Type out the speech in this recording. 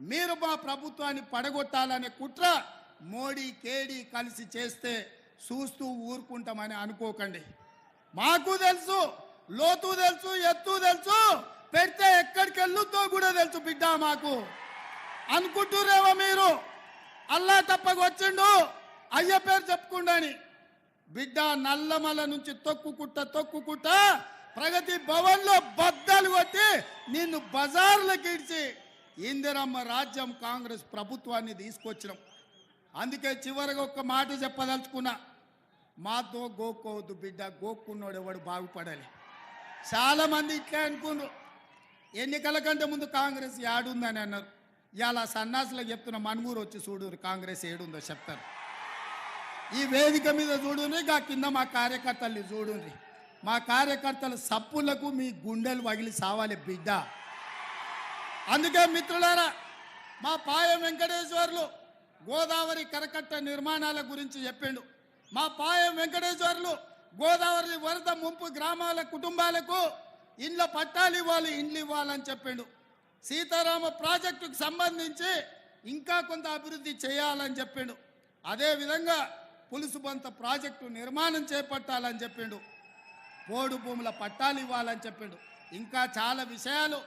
మీరు మా ప్రభుత్వాన్ని పడగొట్టాలనే కుట్ర మోడీ కేడీ కలిసి చేస్తే చూస్తూ ఊరుకుంటామని అనుకోకండి. మాకు తెలుసు లోతు తెలుసు ఎత్తు తెలుసు పెడితే ఎక్కడికి వెళ్ళొద్దో కూడా తెలుసు బిడ్డ మాకు. అనుకుంటురేమో మీరు? అల్లా తప్పకు వచ్చిండు అయ్య పేరు చెప్పుకుండాని. బిడ్డ నల్లమల నుంచి తొక్కుకుట్ట తొక్కుకుట్ట ప్రగతి భవన్లో బద్దలు కొట్టి నిన్ను బజార్లకు ఇడిచి ఇందిరమ్మ రాజ్యం కాంగ్రెస్ ప్రభుత్వాన్ని తీసుకొచ్చినాం. అందుకే చివరిగా ఒక మాట చెప్పదలుచుకున్నా మాతో గోక్కోవద్దు బిడ్డ గోక్కున్నోడు ఎవడు బాగుపడాలి. చాలామంది ఇట్లా అనుకున్నారు. ఎన్నికల కంటే ముందు కాంగ్రెస్ ఏడుందని అన్నారు. ఇలా సన్నాసులకు చెప్తున్న మనుగూరు వచ్చి చూడు కాంగ్రెస్ ఏడుందో చెప్తారు. ఈ వేదిక మీద చూడుని గా కింద మా కార్యకర్తల్ని చూడుండ్రి మా కార్యకర్తల సప్పులకు మీ గుండెలు వగిలి సావాలి బిడ్డ. అందుకే మిత్రులారా మా పాయ వెంకటేశ్వర్లు గోదావరి కరకట్ట నిర్మాణాల గురించి చెప్పిండు. మా పాయ వెంకటేశ్వర్లు గోదావరి వరద ముంపు గ్రామాల కుటుంబాలకు ఇండ్ల పట్టాలు ఇవ్వాలి ఇండ్లు ఇవ్వాలని చెప్పిండు. సీతారామ ప్రాజెక్టుకు సంబంధించి ఇంకా కొంత అభివృద్ధి చేయాలని చెప్పిండు. అదేవిధంగా పులుసుబంత ప్రాజెక్టు నిర్మాణం చేపట్టాలని చెప్పిండు. బోడు భూముల పట్టాలు ఇవ్వాలని చెప్పిండు. ఇంకా చాలా విషయాలు